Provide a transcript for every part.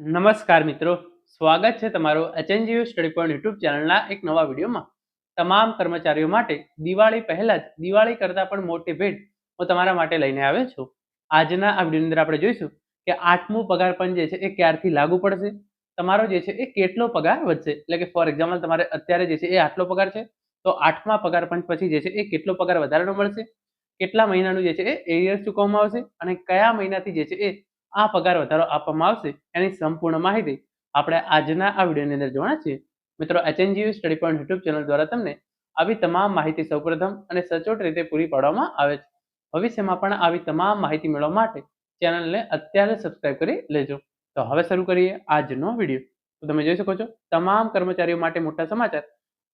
નમસ્કાર મિત્રો. સ્વાગત છે તમારું એચએનજીયુ સ્ટડી પોઈન્ટ યુટ્યુબ ચેનલના એક નવા વિડીયોમાં. તમામ કર્મચારીઓ માટે દિવાળી પહેલા જ, દિવાળી કરતાં પણ મોટી ભેટ હું તમારા માટે લઈને આવ્યો છું. આજના આ વિડીયોની અંદર આપણે જોઈશું કે આઠમું પગાર પણ જે છે એ ક્યારથી લાગુ પડશે? તમારો જે છે એ કેટલો પગાર વધશે? એટલે કે ફોર એક્ઝામ્પલ તમારે અત્યારે જે છે એ આટલો પગાર છે, તો આઠમા પગાર પંચ પછી જે છે એ કેટલો પગાર વધારાનો મળશે? કેટલા મહિનાનું જે છે એ એરિયર ચૂકવવામાં આવશે? અને કયા મહિનાથી જે છે એ આ પગાર વધારો આપવામાં આવશે એની સંપૂર્ણ માહિતી આપણે આજના આ વિડીયોની અંદર જોવાના છીએ. મિત્રો HNGU study point YouTube channel દ્વારા તમને આવી તમામ માહિતી સૌપ્રથમ અને સચોટ રીતે પૂરી પાડવામાં આવે છે. ભવિષ્યમાં પણ આવી તમામ માહિતી મેળવવા માટે ચેનલને અત્યારે સબસ્ક્રાઇબ કરી લેજો. તો હવે શરૂ કરીએ આજનો વીડિયો. તો તમે જોઈ શકો છો, તમામ કર્મચારીઓ માટે મોટા સમાચાર.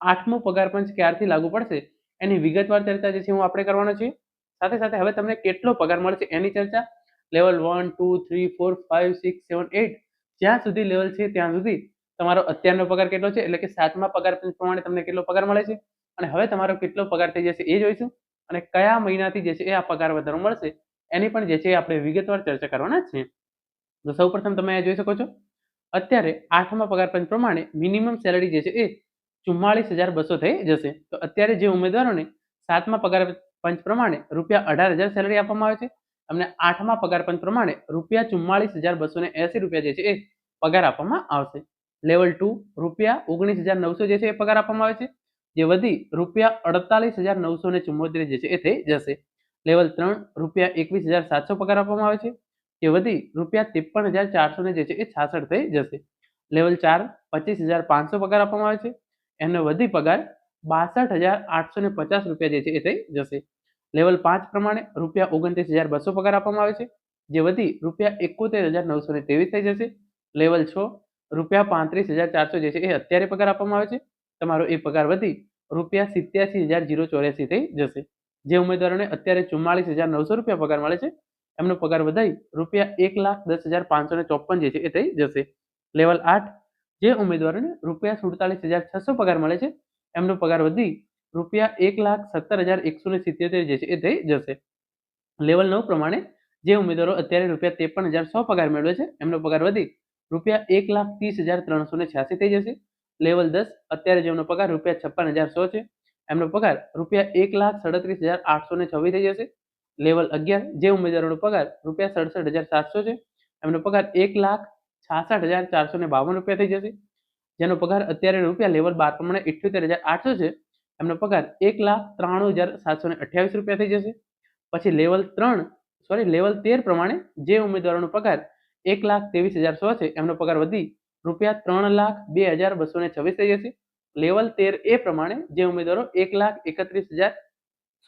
આઠમો પગાર પંચ ક્યારથી લાગુ પડશે એની વિગતવાર ચર્ચા જે છે, હું આપણે કરવાનો છીએ. સાથે સાથે હવે તમને કેટલો પગાર મળશે એની ચર્ચા level one, two, three, four five six, seven eight જ્યાં સુધી લેવલ છે ત્યાં સુધી તમારો અત્યારનો પગાર કેટલો છે? એટલે કે સાતમા પગાર પ્રમાણે તમને કેટલો પગાર મળે છે? અને હવે તમારો કેટલો પગાર થઈ જશે એ જોઈશું. અને કયા મહિનાથી જે છે એ આ પગાર વધારો મળશે, એની પણ જે છે આપણે વિગતવાર ચર્ચા કરવાના છીએ તો સૌપ્રથમ તમે અહીંયા જોઈ શકો છો. અત્યારે આઠમા પગાર પંચ પ્રમાણે મિનિમમ સેલરી જે છે એ ચુમ્માળીસ હજાર બસો થઈ જશે. તો અત્યારે જે ઉમેદવારોને સાતમા પગાર પંચ પ્રમાણે રૂપિયા અઢાર હજાર સેલરી આપવામાં આવે છે. અમને આઠમા પગાર પંચ પ્રમાણે રૂપિયા ચુમ્માળીસ હજાર બસો ને એસી રૂપિયા જે છે એ પગાર આપવામાં આવશે. લેવલ ટુ રૂપિયા ઓગણીસ હજાર નવસો જે છે એ પગાર આપવામાં આવે છે. જે વધી રૂપિયા અડતાલીસ હજાર નવસો ને ચુમ્મોતેર જે છે એ થઈ જશે. લેવલ ત્રણ રૂપિયા એકવીસ હજાર સાતસો પગાર આપવામાં આવે છે. જે વધી રૂપિયા ત્રેપન હજાર ચારસો ને જે છે એ છાસઠ થઈ જશે. લેવલ ચાર પચીસ હજાર પાંચસો પગાર આપવામાં આવે છે. એનો વધી પગાર બાસઠ હજાર આઠસો ને પચાસ રૂપિયા જે છે એ થઈ જશે. લેવલ પાંચ પ્રમાણે રૂપિયા ઓગણત્રીસ હજાર બસો પગાર આપવામાં આવે છે. જે વધી રૂપિયા એકોતેર હજાર નવસો ને ત્રેવીસ થઈ જશે. લેવલ છ રૂપિયા પાંત્રીસ હજાર ચારસો જે છે એ અત્યારે પગાર આપવામાં આવે છે. તમારો એ પગાર વધી રૂપિયા સિત્યાસી હજાર જીરો ચોર્યાસી થઈ જશે. જે ઉમેદવારોને અત્યારે ચુમ્માળીસ હજાર નવસો રૂપિયા પગાર મળે છે. એમનો પગાર વધારી રૂપિયા એક લાખ દસ હજાર પાંચસો ને ચોપન જે છે એ થઈ જશે. લેવલ આઠ જે ઉમેદવારોને રૂપિયા સુડતાલીસ હજાર છસો પગાર મળે છે. એમનો પગાર વધી રૂપિયા એક લાખ સત્તર હજાર એકસો ને સિત્યોતેર જે છે એ થઈ જશે. લેવલ નવ પ્રમાણે જે ઉમેદવારો અત્યારે રૂપિયા ત્રેપન હજાર સો પગાર મેળવે છે, એમનો પગાર વધી રૂપિયા એક લાખ ત્રીસ હજાર ત્રણસો ને છ્યાસી થઈ જશે. લેવલ દસ અત્યારે જેમનો પગાર રૂપિયા છપ્પન હજાર સો છે, એમનો પગાર રૂપિયા એક લાખ સડત્રીસ હજાર આઠસો ને છવ્વીસ થઈ જશે. લેવલ અગિયાર જે ઉમેદવારોનો પગાર રૂપિયા સડસઠ હજાર સાતસો છે, એમનો પગાર એક લાખ છાસઠ હજાર ચારસો ને બાવન રૂપિયા થઈ જશે. જેનો પગાર અત્યારે રૂપિયા લેવલ બાર પ્રમાણે ઇઠ્યોતેર હજાર આઠસો છે એમનો પગાર એક લાખ ત્રાણું હજાર સાતસો ને અઠ્યાવીસ રૂપિયા થઈ જશે. પછી લેવલ ત્રણ સોરી લેવલ તેર પ્રમાણે જે ઉમેદવારોનો પગાર એક લાખ ત્રેવીસ હજાર સો છે, એમનો પગાર વધી રૂપિયા ત્રણ લાખ બે હજાર બસો ને છવ્વીસ થઈ જશે. લેવલ તેર એ પ્રમાણે જે ઉમેદવારો એક લાખ એકત્રીસ હજાર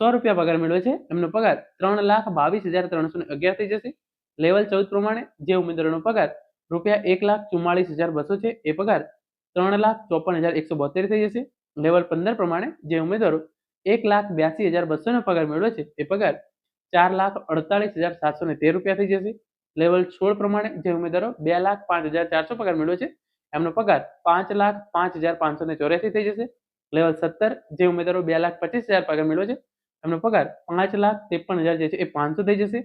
સો રૂપિયા પગાર મેળવે છે, એમનો પગાર ત્રણ લાખ બાવીસ હજાર ત્રણસો ને અગિયાર થઈ જશે. લેવલ ચૌદ પ્રમાણે જે ઉમેદવારોનો પગાર રૂપિયા એક લાખ ચુમ્માળીસ હજાર બસો છે, એ પગાર ત્રણ લાખ ચોપન હજાર એકસો બોતેર થઈ જશે. લેવલ પંદર પ્રમાણે જે ઉમેદવારો એક લાખ બ્યાસી હજાર બસોનો પગાર મેળવે છે, એ પગાર ચાર લાખ અડતાલીસ હજાર સાતસો ને તેર રૂપિયા થઈ જશે. લેવલ સોળ પ્રમાણે જે ઉમેદવારો બે લાખ પાંચ હજાર ચારસો પગાર મેળવે છે, એમનો પગાર પાંચ લાખ પાંચ હજાર પાંચસો ને ચોર્યાસી થઈ જશે. લેવલ સત્તર જે ઉમેદવારો બે લાખ પચીસ હજાર પગાર મેળવે છે, એમનો પગાર પાંચ લાખ ત્રેપન હજાર જે છે, એ પાંચસો થઈ જશે.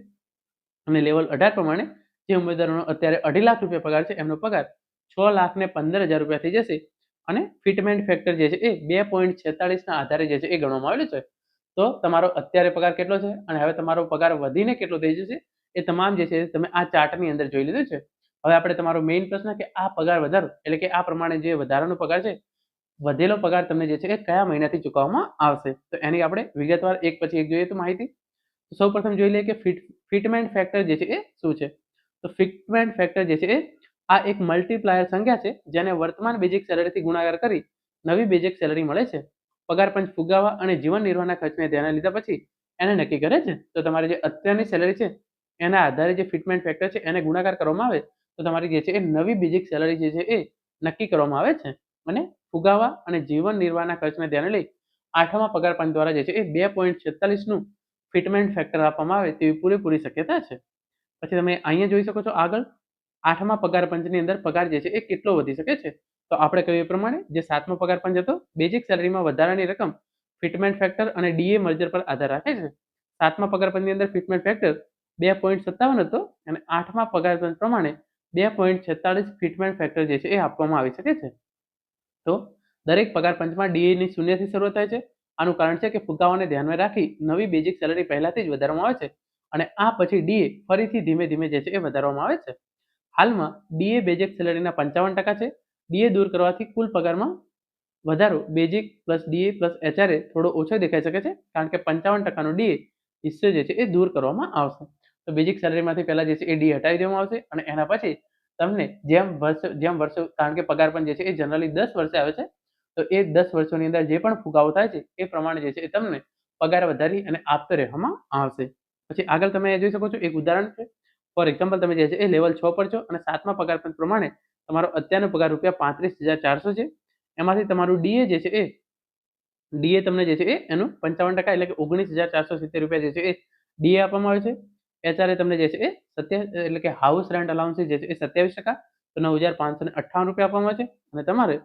અને લેવલ અઢાર પ્રમાણે જે ઉમેદવારોનો અત્યારે અઢી લાખ રૂપિયા પગાર છે, એમનો પગાર છ લાખ ને પંદર હજાર રૂપિયા થઈ જશે. અને ફિટમેન્ટ ફેક્ટર જે છે એ બે પોઈન્ટ છેતાળીસના આધારે જે છે એ ગણવામાં આવેલું છે. તો તમારો અત્યારે પગાર કેટલો છે અને હવે તમારો પગાર વધીને કેટલો થઈ જશે એ તમામ જે છે તમે આ ચાર્ટની અંદર જોઈ લીધું છે. હવે આપણે તમારો મેઇન પ્રશ્ન કે આ પગાર વધારો એટલે કે આ પ્રમાણે જે વધારાનો પગાર છે, વધેલો પગાર તમને જે છે એ કયા મહિનાથી ચૂકવવામાં આવશે? તો એની આપણે વિગતવાર એક પછી એક જોઈએ તો માહિતી. સૌ પ્રથમ જોઈ લઈએ કે ફિટ ફિટમેન્ટ ફેક્ટર જે છે એ શું છે? તો ફિટમેન્ટ ફેક્ટર જે છે એ આ એક મલ્ટીપ્લાયર સંખ્યા છે, જેને વર્તમાન બેઝિક સેલરીથી ગુણાકાર કરી નવી બેઝિક સેલરી મળે છે. પગાર પંચ ફુગાવા અને જીવન નિર્વાહના ખર્ચને ધ્યાને લીધા પછી એને નક્કી કરે છે. તો તમારી જે અત્યારની સેલરી છે, એના આધારે જે ફિટમેન્ટ ફેક્ટર છે, એને ગુણાકાર કરવામાં આવે, તો તમારી જે છે એ નવી બેઝિક સેલરી જે છે એ નક્કી કરવામાં આવે છે. અને ફુગાવા અને જીવન નિર્વાહના ખર્ચને ધ્યાને લઈ આઠમા પગાર પંચ દ્વારા જે છે એ બે પોઈન્ટ છેતાલીસનું ફિટમેન્ટ ફેક્ટર આપવામાં આવે તેવી પૂરેપૂરી શક્યતા છે. પછી તમે અહીંયા જોઈ શકો છો આગળ. આઠમા પગાર પંચની અંદર પગાર જે છે એ કેટલો વધી શકે છે? તો આપણે કહ્યું એ પ્રમાણે જે સાતમો પગાર પંચ હતો બેઝિક સેલરીમાં વધારાની રકમ ફિટમેન્ટ ફેક્ટર અને ડીએ મર્જર પર આધાર રાખે છે. સાતમા પગાર પંચની અંદર ફિટમેન્ટ ફેક્ટર બે પોઈન્ટ સત્તાવન હતો અને આઠમા પગાર પંચ પ્રમાણે બે પોઈન્ટ છેતાળીસ ફિટમેન્ટ ફેક્ટર જે છે એ આપવામાં આવી શકે છે. તો દરેક પગાર પંચમાં ડીએની શૂન્યથી શરૂઆત થાય છે. આનું કારણ છે કે ફુગાવાને ધ્યાનમાં રાખી નવી બેઝિક સેલરી પહેલાથી જ વધારવામાં આવે છે અને આ પછી ડીએ ફરીથી ધીમે ધીમે જે છે એ વધારવામાં આવે છે. હાલમાં ડીએ બેઝિક સેલરીના પંચાવન ટકા છે. ડીએ દૂર કરવાથી કુલ પગારમાં વધારો basic plus DA plus HRA થોડો ઓછો દેખાઈ શકે છે, કારણ કે પંચાવન ટકાનો ડીએ હિસ્સો જે છે એ દૂર કરવામાં આવશે. તો બેઝિક સેલરીમાંથી પહેલાં જે છે એ ડીએ હટાવી દેવામાં આવશે અને એના પછી તમને જેમ વર્ષ, જેમ વર્ષો, કારણ કે પગાર પણ જે છે એ જનરલી દસ વર્ષે આવે છે, તો એ દસ વર્ષોની અંદર જે પણ ફુગાવો થાય છે એ પ્રમાણે જે છે એ તમને પગાર વધારી અને આપતો રહેવામાં આવશે. પછી આગળ તમે જોઈ શકો છો એક ઉદાહરણ છે. ફોર એક્ઝામ્પલ તમે જે છે એ લેવલ છ પર છો અને સાતમા પગાર પંચ પ્રમાણે તમારો અત્યારનો પગાર રૂપિયા પાંત્રીસ હજાર ચારસો છે. એમાંથી તમારું ડીએ જે છે એ ડીએ તમને જે છે એ એનું પંચાવન ટકા એટલે કે ઓગણીસ હજાર ચારસો સિત્તેર રૂપિયા જે છે એ ડીએ આપવામાં આવે છે. એચઆરએ તમને જે છે એ સત્યા, એટલે કે હાઉસ રેન્ટ અલાઉન્સ જે છે એ સત્યાવીસ ટકા, તો નવ હજાર પાંચસો ને અઠ્ઠાવન રૂપિયા આપવામાં આવે છે. અને તમારે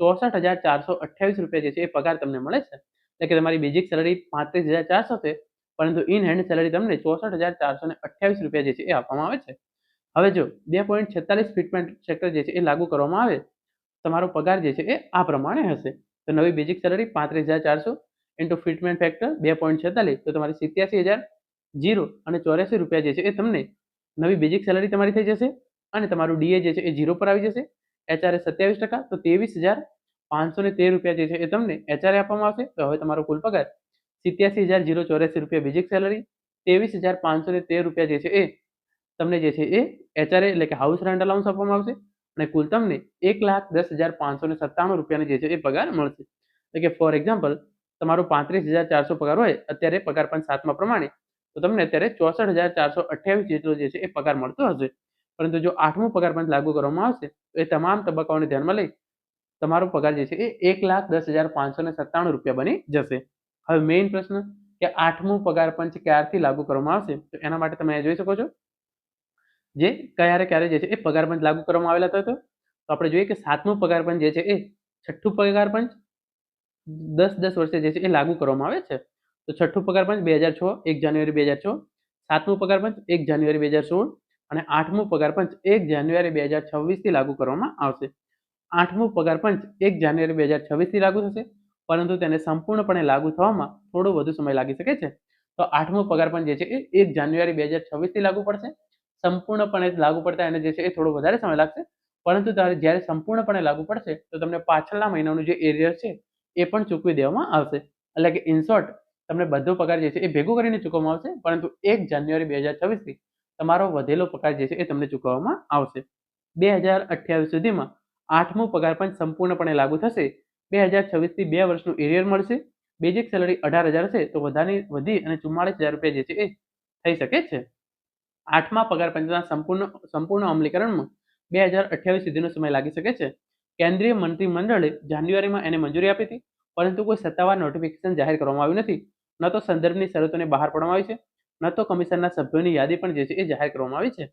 ચોસઠ હજાર ચારસો અઠ્યાવીસ રૂપિયા જે છે એ પગાર તમને મળે છે. એટલે કે તમારી બેઝિક સેલરી પાંત્રીસ હજાર ચારસો છે. પરંતુ ઇન હેન્ડ સેલરી તમને ચોસઠ હજાર ચારસો ને અઠ્યાવીસ રૂપિયા જે છે એ આપવામાં આવે છે. હવે જો બે પોઈન્ટ છેતાલીસ ફિટમેન્ટ સેક્ટર જે છે એ લાગુ કરવામાં આવે, તમારો પગાર જે છે એ આ પ્રમાણે હશે. તો નવી બેઝિક સેલરી પાંત્રીસ હજાર ચારસો ઇન્ટુ ફિટમેન્ટ ફેક્ટર બે પોઈન્ટ છેતાલીસ, તો તમારી સિત્યાસી હજાર જીરો અને ચોર્યાસી રૂપિયા જે છે એ તમને નવી બેઝિક સેલરી તમારી થઈ જશે અને તમારું ડીએ જે છે એ જીરો પર આવી જશે. એચઆરએ સત્યાવીસ ટકા, તો ત્રેવીસ હજાર પાંચસો ને તેર રૂપિયા જે છે એ તમને એચઆરએ આપવામાં આવશે. તો હવે તમારો કુલ પગાર સિત્યાસી હજાર જીરો ચોર્યાસી રૂપિયા બેઝિક સેલરી ત્રેવીસ હજાર પાંચસો ને તેર રૂપિયા જે છે એ તમને જે છે એ એચઆરએ એટલે કે હાઉસ રેન્ટ અલાઉન્સ આપવામાં આવશે. અને કુલ તમને એક લાખ દસ હજાર પાંચસો ને સત્તાણું રૂપિયાની જે છે એ પગાર મળશે. એટલે કે ફોર એક્ઝામ્પલ તમારો પાંત્રીસ હજાર ચારસો પગાર હોય, અત્યારે પગાર પણ સાતમા પ્રમાણે, તો તમને અત્યારે ચોસઠ હજાર ચારસો અઠ્યાવીસ જેટલો જે છે એ પગાર મળતો હશે. પરંતુ જો આઠમું પગાર પંચ લાગુ કરવામાં આવશે, તો એ તમામ તબક્કાઓને ધ્યાનમાં લઈ તમારો પગાર જે છે એ એક લાખ દસ હજાર પાંચસો ને સત્તાણું રૂપિયા બની જશે. હવે મેઇન પ્રશ્ન કે આઠમું પગાર પંચ ક્યારથી લાગુ કરવામાં આવશે? તો એના માટે તમે જોઈ શકો છો જે ક્યારે ક્યારે જે છે એ પગાર પંચ લાગુ કરવામાં આવેલા હતો તો આપણે જોઈએ કે સાતમું પગાર પંચ જે છે એ છઠ્ઠું પગાર પંચ દસ દસ વર્ષે જે છે એ લાગુ કરવામાં આવે છે. તો છઠ્ઠું પગાર પંચ બે હજાર છ, એક જાન્યુઆરી બે હજાર છ. સાતમું પગાર પંચ એક જાન્યુઆરી બે હજાર સોળ. અને આઠમું પગાર પંચ એક જાન્યુઆરી બે હજાર છવ્વીસથી લાગુ કરવામાં આવશે. આઠમું પગાર પંચ એક જાન્યુઆરી બે હજાર છવ્વીસથી લાગુ થશે. પરંતુ તેને સંપૂર્ણપણે લાગુ થવામાં થોડો વધુ સમય લાગી શકે છે. તો આઠમો પગાર પણ જે છે એ એક જાન્યુઆરી બે હજાર છવ્વીસથી લાગુ પડશે. સંપૂર્ણપણે લાગુ પડતા એને જે છે એ થોડો વધારે સમય લાગશે. પરંતુ ત્યારે જ્યારે સંપૂર્ણપણે લાગુ પડશે, તો તમને પાછળના મહિનાનું જે એરિયર છે એ પણ ચૂકવી દેવામાં આવશે. એટલે કે ઇન તમને બધો પગાર જે છે એ ભેગું કરીને ચૂકવવામાં આવશે, પરંતુ એક જાન્યુઆરી બે હજાર છવ્વીસથી તમારો વધેલો પગાર જે છે એ તમને ચૂકવવામાં આવશે. બે હજાર અઠ્યાવીસ સુધીમાં આઠમો પગાર પણ સંપૂર્ણપણે લાગુ થશે. બે હજાર છવ્વીસથી બે વર્ષનું એરિયર મળશે. બેઝિક સેલરી અઢાર હજાર છે તો વધારી વધી અને ચુમ્માળીસ હજાર રૂપિયા જે છે એ થઈ શકે છે. આઠમા પગાર પંચના સંપૂર્ણ સંપૂર્ણ અમલીકરણમાં બે હજાર અઠ્યાવીસ સુધીનો સમય લાગી શકે છે. કેન્દ્રીય મંત્રીમંડળે જાન્યુઆરીમાં એને મંજૂરી આપી હતી, પરંતુ કોઈ સત્તાવાર નોટિફિકેશન જાહેર કરવામાં આવ્યું નથી. ન તો સંદર્ભની શરતોને બહાર પાડવામાં આવી છે, ન તો કમિશનના સભ્યોની યાદી પણ જે છે એ જાહેર કરવામાં આવી છે.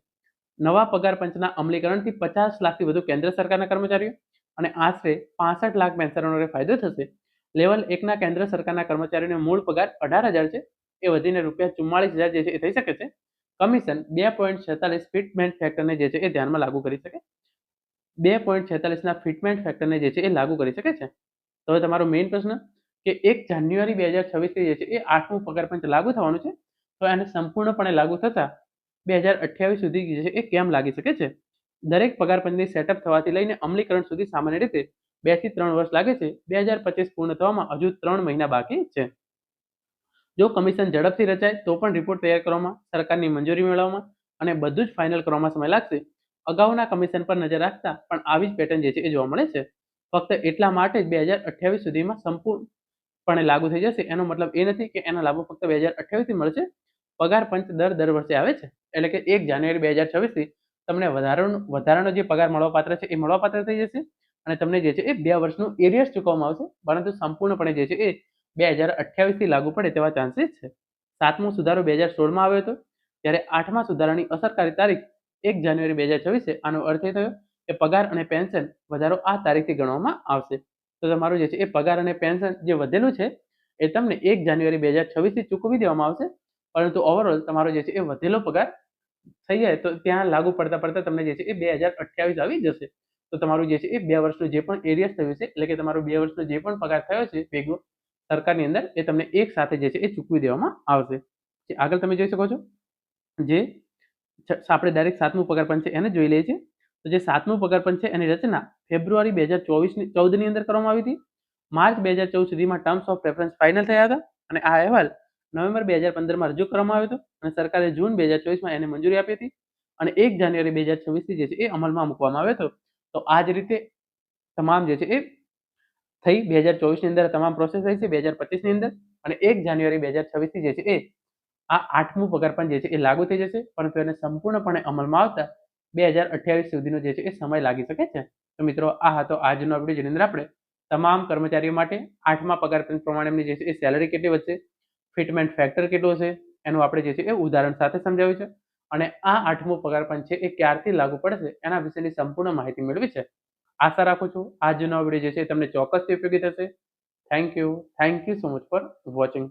નવા પગાર પંચના અમલીકરણથી પચાસ લાખથી વધુ કેન્દ્ર સરકારના કર્મચારીઓ અને આશરે પાસઠ લાખ પેન્શનરોને ફાયદો થશે. લેવલ એકના કેન્દ્ર સરકારના કર્મચારીઓને મૂળ પગાર અઢાર હજાર છે. એ વધીને રૂપિયા ચુમ્માળીસ હજાર જે છે એ થઈ શકે છે. કમિશન બે પોઈન્ટ છેતાલીસ ફિટમેન્ટ ફેક્ટરને જે છે એ ધ્યાનમાં લાગુ કરી શકે. બે પોઈન્ટ છેતાલીસના ફિટમેન્ટ ફેક્ટરને જે છે એ લાગુ કરી શકે છે. તો હવે તમારો મેઇન પ્રશ્ન કે એક જાન્યુઆરી બે હજાર છવ્વીસથી જે છે એ આઠમું પગાર પંચ લાગુ થવાનું છે? તો એને સંપૂર્ણપણે લાગુ થતા બે હજાર અઠ્યાવીસ સુધી જે છે એ કેમ લાગી શકે છે? દરેક પગાર પંચની સેટઅપ થવાથી લઈને અમલીકરણ સુધી સામાન્ય રીતે બેથી ત્રણ વર્ષ લાગે છે. બે હજાર પચીસ પૂર્ણ થવામાં હજુ ત્રણ મહિના બાકી છે. જો કમિશન ઝડપથી રચાય, તો પણ રિપોર્ટ તૈયાર કરવામાં, સરકારની મંજૂરી મેળવવામાં અને બધું જ ફાઇનલ કરવામાં સમય લાગશે. અગાઉના કમિશન પર નજર રાખતા પણ આવી જ પેટર્ન જે છે એ જોવા મળે છે. ફક્ત એટલા માટે જ બે હજાર અઠ્યાવીસ સુધીમાં સંપૂર્ણપણે લાગુ થઈ જશે. એનો મતલબ એ નથી કે એના લાભો ફક્ત બે હજાર અઠ્યાવીસથી મળશે. પગાર પંચ દર દર વર્ષે આવે છે. એટલે કે એક જાન્યુઆરી બે હજાર છવ્વીસથી તમને વધારાનો વધારાનો જે પગાર મળવાપાત્ર છે એ મળવાપાત્ર થઈ જશે અને તમને જે છે એ બે વર્ષનું એરિયર્સ ચૂકવવામાં આવશે, પરંતુ સંપૂર્ણપણે જે છે એ બે હજાર અઠ્યાવીસથી લાગુ પડે તેવા ચાન્સીસ છે. સાતમો સુધારો બે હજાર સોળમાં આવ્યો હતો, ત્યારે આઠમા સુધારાની અસરકારી તારીખ એક જાન્યુઆરી બે હજાર છવ્વીસે, આનો અર્થ એ થયો કે પગાર અને પેન્શન વધારો આ તારીખથી ગણવામાં આવશે. તો તમારું જે છે એ પગાર અને પેન્શન જે વધેલું છે, એ તમને એક જાન્યુઆરી બે હજાર છવ્વીસથી ચૂકવી દેવામાં આવશે, પરંતુ ઓવરઓલ તમારો જે છે એ વધેલો પગાર થઈ જાય, તો ત્યાં લાગુ પડતા પડતા તમને જે છે એ બે હજાર અઠ્યાવીસ આવી જશે. તો તમારું જે છે એ બે વર્ષનું જે પણ એરિયસ થયું છે, એટલે કે તમારો બે વર્ષનો જે પણ પગાર થયો છે, ભેગો, સરકારની અંદર, એ તમને એક સાથે જે છે એ ચૂકવી દેવામાં આવશે. આગળ તમે જોઈ શકો છો, જે આપણે ડાયરેક્ટ સાતમું પગાર પંચ છે એને જોઈ લઈએ છીએ. તો જે સાતમું પગાર પંચ છે એની રચના ફેબ્રુઆરી બે હજાર ચોવીસની, ચૌદની અંદર કરવામાં આવી હતી. માર્ચ બે હજાર ચૌદ સુધીમાં ટર્મ્સ ઓફ રેફરન્સ ફાઇનલ થયા હતા અને આ અહેવાલ નવેમ્બર બે હજાર પંદરમાં રજૂ કરવામાં આવ્યો હતો અને સરકારે જૂન બે હજાર ચોવીસમાં એને મંજૂરી આપી હતી અને એક જાન્યુઆરી બે હજાર છવ્વીસથી જે છે એ અમલમાં મૂકવામાં આવ્યો હતો. તો આ જ રીતે તમામ જે છે એ થઈ બે હજાર ચોવીસની અંદર તમામ પ્રોસેસ થઈ છે બે હજાર પચીસની અંદર અને એક જાન્યુઆરી બે હજાર છવ્વીસથી જે છે એ આ આઠમું પગાર પણ જે છે એ લાગુ થઈ જશે પરંતુ એને સંપૂર્ણપણે અમલમાં આવતા બે હજાર અઠ્યાવીસ સુધીનો જે છે એ સમય લાગી શકે છે. તો મિત્રો, આ હતો આજનો વીડિયો જેની અંદર આપણે તમામ કર્મચારીઓ માટે આઠમા પગાર પ્રમાણે એમની જે છે એ સેલરી કેટલી વધશે? ફિટમેન્ટ ફેક્ટર કેટલો છે? એનું આપણે જે છે એ ઉદાહરણ સાથે સમજાવ્યું છે. અને આ આઠમો પગાર પણ છે એ ક્યારથી લાગુ પડશે? એના વિશેની સંપૂર્ણ માહિતી મેળવી છે. આશા રાખું છું આજનો વીડિયો જે છે તમને ચોક્કસથી ઉપયોગી થશે. Thank you thank you so much for watching